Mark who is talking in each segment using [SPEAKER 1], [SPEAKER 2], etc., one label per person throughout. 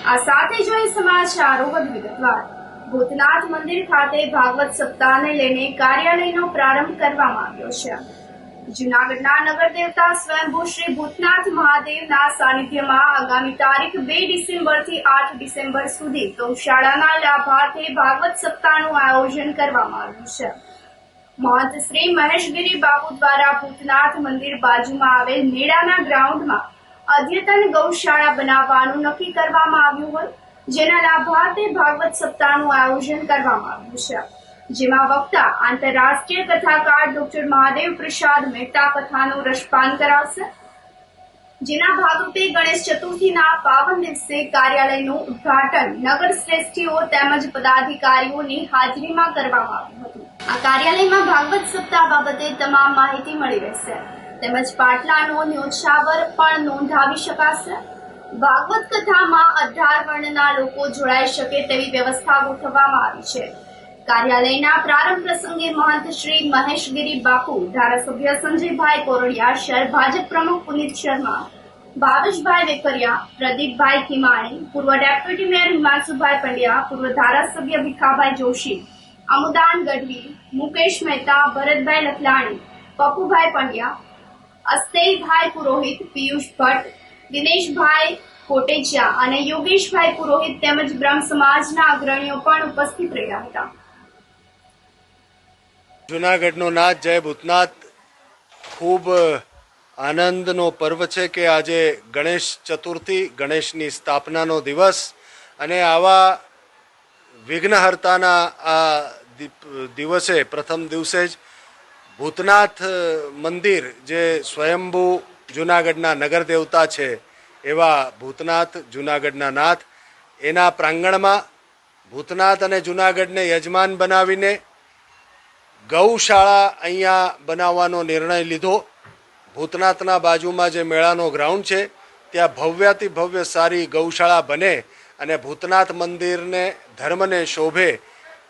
[SPEAKER 1] આ સાથે જોઈએ સમાચારો વધુ વિગતવાર. ભૂતનાથ મંદિર ખાતે ભાગવત સપ્તાહને લઈને કાર્યાલયનો પ્રારંભ કરવામાં આવ્યો છે. જૂનાગઢના નગર દેવતા સ્વયંભૂ શ્રી ભૂતનાથ મહાદેવના સાનિધ્યમાં આગામી તારીખ બે ડિસેમ્બરથી આઠ ડિસેમ્બર સુધી ગૌશાળાના લાભાર્થે ભાગવત સપ્તાહનું આયોજન કરવામાં આવ્યું છે. મહંત શ્રી મહેશગીરી બાપુ દ્વારા ભૂતનાથ મંદિર બાજુમાં આવેલ મેળાના ગ્રાઉન્ડમાં અદ્યતન ગૌશાળા બનાવવાનું નક્કી કરવામાં આવ્યું હોય, જેના લાભાર્થે ભાગવત સપ્તાહનું આયોજન કરવામાં આવ્યું છે. જેમાં વક્તા, આંતરરાષ્ટ્રીય કથાકાર ડોક્ટર મહાદેવ પ્રસાદ મહેતા કથાનું રસપાન કરાવશે. જેના ભાગરૂપે ગણેશ ચતુર્થીના પાવન દિવસે કાર્યાલયનું ઉદ્ઘાટન નગર શ્રેષ્ઠીઓ તેમજ પદાધિકારીઓની હાજરીમાં કરવામાં આવ્યું હતું. આ કાર્યાલયમાં ભાગવત સપ્તાહ બાબતે તમામ માહિતી મળી રહેશે. તેમજ પાટલાનો ન્યોછાવર પણ નોંધાવી શકાશે. ભાગવત કથામાં અઢાર વર્ણના લોકો જોડાઈ શકે તેવી વ્યવસ્થા ગોઠવવામાં આવી છે. કાર્યાલયના પ્રારંભ પ્રસંગે મહંત શ્રી મહેશગીરી બાપુ, ધારાસભ્ય સંજયભાઈ કોરડિયા, શહેર ભાજપ પ્રમુખ પુનિત શર્મા, ભાવેશભાઈ વેકરિયા, પ્રદીપભાઈ કિમાણી પૂર્વ ડેપ્યુટી મેયર હિમાંશુભાઈ પંડ્યા, પૂર્વ ધારાસભ્ય ભીખાભાઈ જોશી અમુદાન ગઢવી, મુકેશ મહેતા, ભરતભાઈ લખલાણી, પપ્પુભાઈ પંડ્યા અસ્તેયભાઈ પુરોહિત, પિયુષ ભટ્ટ દિનેશભાઈ કોટેચિયા અને યોગેશભાઈ પુરોહિત તેમજ બ્રહ્મ સમાજના અગ્રણીઓ પણ ઉપસ્થિત રહ્યા હતા.
[SPEAKER 2] જુનાગઢનો નાથ જય ભૂતનાથ ખૂબ આનંદનો પર્વ છે કે આજે ગણેશ ચતુર્થી, ગણેશની સ્થાપનાનો દિવસ અને આવા વિઘ્નહર્તાના આ દિવસે, પ્રથમ દિવસે જ ભૂતનાથ મંદિર જે સ્વયંભૂ જુનાગઢના નગર દેવતા છે, એવા ભૂતનાથ, જુનાગઢના નાથ, એના પ્રાંગણમાં ભૂતનાથ અને જુનાગઢને યજમાન બનાવીને ગૌશાળા અહીંયા બનાવવાનો નિર્ણય લીધો. ભૂતનાથના બાજુમાં જે મેળાનો ગ્રાઉન્ડ છે, ત્યાં ભવ્યાતિ ભવ્ય સારી ગૌશાળા બને અને ભૂતનાથ મંદિરને ધર્મને શોભે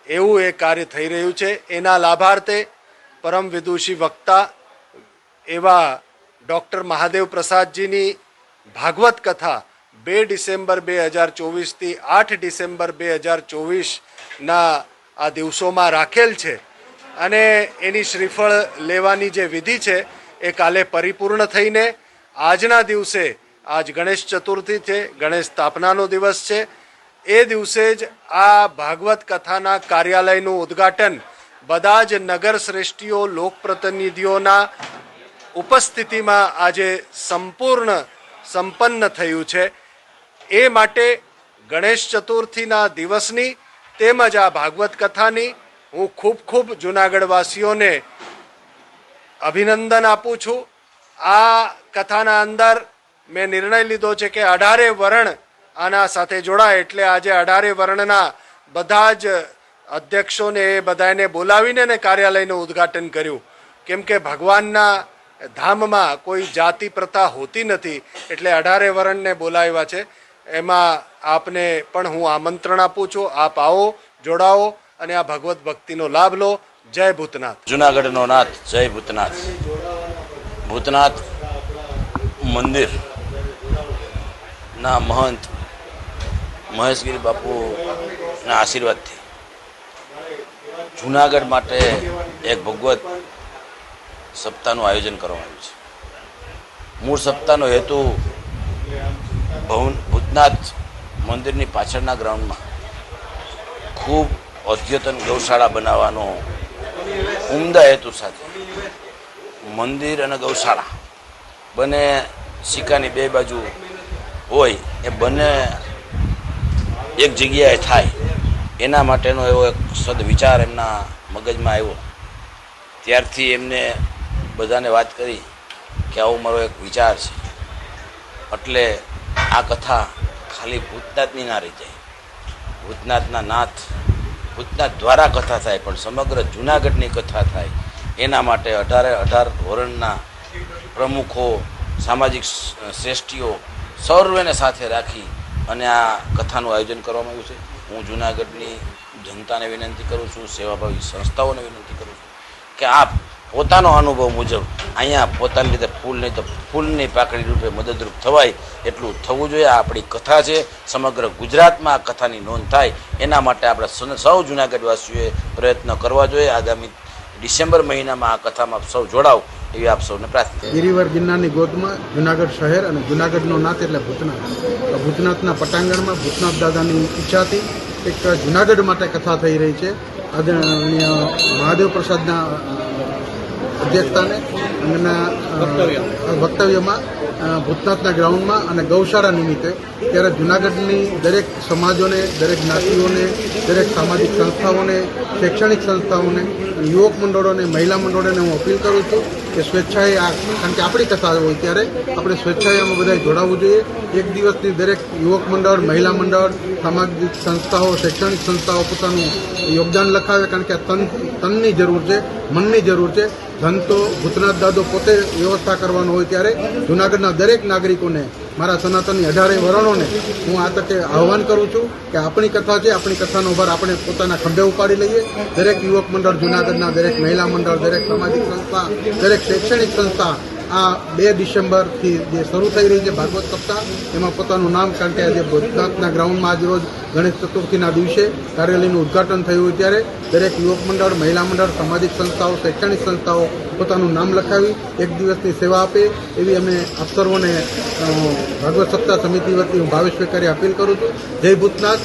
[SPEAKER 2] એવું એ કાર્ય થઈ રહ્યું છે. એના લાભાર્થે પરમ વિદુષી વક્તા એવા ડૉક્ટર મહાદેવ પ્રસાદજીની ભાગવત કથા બે ડિસેમ્બર બે હજાર ચોવીસથી આઠ ડિસેમ્બર બે હજાર ચોવીસના આ દિવસોમાં રાખેલ છે. અને એની શ્રીફળ લેવાની જે વિધિ છે એ કાલે પરિપૂર્ણ થઈને આજના દિવસે, આજ ગણેશ ચતુર્થી છે, ગણેશ સ્થાપનાનો દિવસ છે. એ દિવસે જ આ ભાગવત કથાના કાર્યાલયનું ઉદ્ઘાટન બધા જ નગર શ્રેષ્ઠીઓ લોકપ્રતિનિધિઓના ઉપસ્થિતિમાં આજે સંપૂર્ણ સંપન્ન થયું છે. એ માટે ગણેશ ચતુર્થીના દિવસની તેમજ આ ભાગવત કથાની હું ખૂબ ખૂબ જુનાગઢવાસીઓને અભિનંદન આપું છું. આ કથાના અંદર મેં નિર્ણય લીધો છે કે અઢારે વર્ણ આના સાથે જોડાય એટલે આજે અઢારે વર્ણના બધા જ અધ્યક્ષોને એ બધાને બોલાવીને ને કાર્યાલયનું ઉદ્ઘાટન કર્યું. કેમ કે ભગવાનના ધામમાં કોઈ જાતિ પ્રથા હોતી નથી, એટલે અઢારે વરણને બોલાવ્યા છે. એમાં આપને પણ હું આમંત્રણ આપું છું. આપ આવો, જોડાઓ અને આ ભગવત ભક્તિનો લાભ લો. જય ભૂતનાથ.
[SPEAKER 3] જુનાગઢનો નાથ, જય ભૂતનાથ. ભૂતનાથ મંદિર. ના, મહંત. મહેશગીરી બાપુના આશીર્વાદથી. જુનાગઢ માટે એક ભગવત સપ્તાહનું આયોજન કરવામાં આવ્યું છે. મૂળ સપ્તાહનો હેતુ ભવન ભૂતનાથ મંદિરની પાછળના ગ્રાઉન્ડમાં ખૂબ અદ્યતન ગૌશાળા બનાવવાનો ઉમદા હેતુ સાથે મંદિર અને ગૌશાળા બંને સિક્કાની બે બાજુ હોય એ બંને એક જગ્યાએ થાય. એના માટેનો એવો એક સદ વિચાર એમના મગજમાં આવ્યો. ત્યારથી એમને બધાને વાત કરી કે આવો મારો એક વિચાર છે. એટલે આ કથા ખાલી ભૂતનાથની ના રહી જાય. ભૂતનાથના નાથ, ભૂતનાથ દ્વારા કથા થાય, પણ સમગ્ર જુનાગઢની કથા થાય. એના માટે અઢારે અઢાર ધોરણના પ્રમુખો, સામાજિક શ્રેષ્ઠીઓ સર્વેને સાથે રાખી અને આ કથાનું આયોજન કરવામાં આવ્યું છે. હું જુનાગઢની જનતાને વિનંતી કરું છું, સેવાભાવી સંસ્થાઓને વિનંતી કરું છું કે આપ પોતાનો અનુભવ મુજબ અહીંયા પોતાની રીતે ફૂલ નહીં તો ફૂલની પાકડી રૂપે મદદરૂપ થવાય એટલું થવું જોઈએ. આપણી કથા છે. સમગ્ર ગુજરાતમાં આ કથાની નોંધ થાય. એના માટે આપણે સૌ જુનાગઢવાસીઓએ પ્રયત્ન કરવા જોઈએ. આગામી ડિસેમ્બર મહિનામાં આ કથામાં સૌ જોડાવ એવી આપ સૌને પ્રાર્થના
[SPEAKER 4] ગિરિવર ગિરનારની ગોદમાં જુનાગઢ શહેર અને જુનાગઢનો નાથ એટલે ભૂતનાથ. ભૂતનાથના પટાંગણમાં ભૂતનાથ દાદાની ઈચ્છાથી એક જુનાગઢ માટે કથા થઈ રહી છે. આદરણીય મહાદેવ પ્રસાદના અધ્યક્ષતાને એમના વક્તવ્યમાં. ભૂતનાથના ગ્રાઉન્ડમાં અને ગૌશાળા નિમિત્તે ત્યારે જૂનાગઢની દરેક સમાજોને દરેક જ્ઞાતિઓને દરેક સામાજિક સંસ્થાઓને શૈક્ષણિક સંસ્થાઓને યુવક મંડળોને મહિલા મંડળોને હું અપીલ કરું છું કે સ્વેચ્છાએ આ કારણ કે આપણી કથા હોય ત્યારે આપણે સ્વેચ્છાએ આમાં બધાએ જોડાવવું જોઈએ. એક દિવસની દરેક યુવક મંડળ, મહિલા મંડળ, સામાજિક સંસ્થાઓ, શૈક્ષણિક સંસ્થાઓ પોતાનું યોગદાન લખાવે કારણ કે આ તન તનની જરૂર છે, મનની જરૂર છે. ધન તો ભૂતનાથ દાદો પોતે વ્યવસ્થા કરવાનો હોય ત્યારે જુનાગઢના દરેક નાગરિકોને મારા સનાતનની અઢારે વરણોને હું આ તકે આહવાન કરું છું કે આપણી કથા છે, આપણી કથાનો ભાર આપણે પોતાના ખંભે ઉપાડી લઈએ. દરેક યુવક મંડળ, જુનાગઢના દરેક મહિલા મંડળ, દરેક સામાજિક સંસ્થા, દરેક શૈક્ષણિક સંસ્થા આ બે ડિસેમ્બરથી જે શરૂ થઈ રહી છે ભાગવત સપ્તાહ, એમાં પોતાનું નામ કારણ કે આજે ભૂતનાથના ગ્રાઉન્ડમાં આજ રોજ ગણેશ ચતુર્થીના દિવસે કાર્યાલયનું ઉદઘાટન થયું ત્યારે દરેક યુવક મંડળ, મહિલા મંડળ, સામાજિક સંસ્થાઓ, શૈક્ષણિક સંસ્થાઓ પોતાનું નામ લખાવી એક દિવસની સેવા આપે એવી અમે અફસરોને ભાગવત સપ્તાહ સમિતિ વતી હું ભાવેશ વેકરે અપીલ કરું છું. જય ભૂતનાથ.